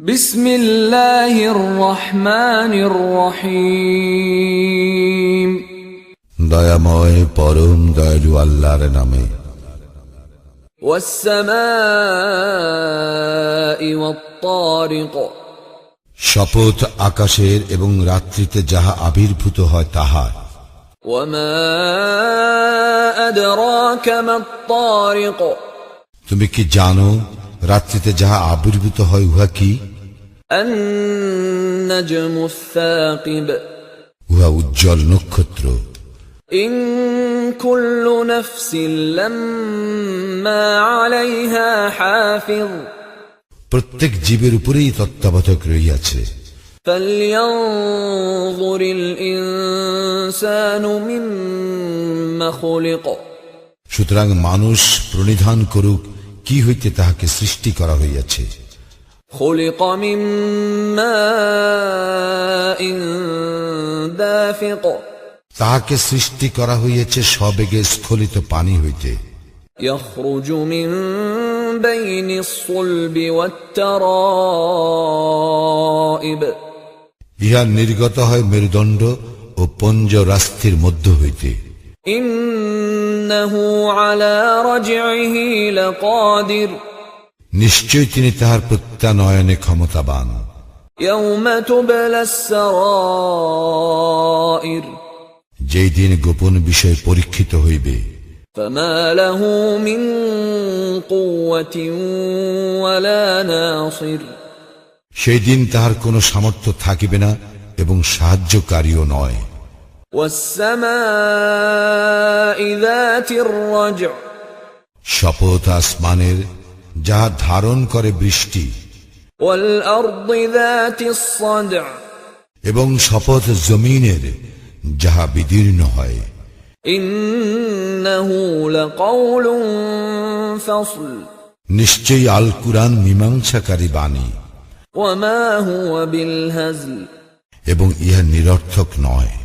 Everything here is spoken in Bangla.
بسم الله الرحمن الرحيم দয়াময় পরম দয়ালু আল্লাহর নামে والسماء والطارق শপথ আকাশের এবং রাত্রিতে যাহা আবির্ভূত হয় তাহার وما أدراك ما الطارق তুমি কি জানো রাত্রিতে যাহা আবির্ভূত হয় উহা কি النجم الثاقب উহা উজ্জ্বল নক্ষত্র إن كل نفس لما عليها حافظ প্রত্যেক জীবের উপরেই তত্ত্বাবধায়ক রইয়াছে فلينظر الإنسان مما خلق সুতরাং মানুষ প্রণিধান করুক কি হইতে তাহাকে সৃষ্টি করা হইয়াছে خلق من ماء دافق তাহাকে সৃষ্টি করা হইয়াছে সবেগে স্খলিত পানি হইতে يخرج من بين الصلب والترائب ইহা নির্গত হয় মেরুদণ্ড ও পঞ্জরাস্থির মধ্য হইতে إنه على رجعه لقادر নিশ্চয় তিনি তাহার প্রত্যানয়নে ক্ষমতাবান يوم تبلى السرائر যেই দিন গোপন বিষয় পরীক্ষিত হইবে فما له من قوة ولا ناصر সেই দিন তাহার কোনো সামর্থ্য থাকিবে না এবং সাহায্যকারীও নয় والسماء ذات الرجع শপথ আসমানের যা ধারণ করে বৃষ্টি এবং শপথ জমিনের যাহা বিদীর্ণ হয়। নিশ্চয়ই আল কুরআন মীমাংসাকারী বাণী। এবং ইহা নিরর্থক নয়।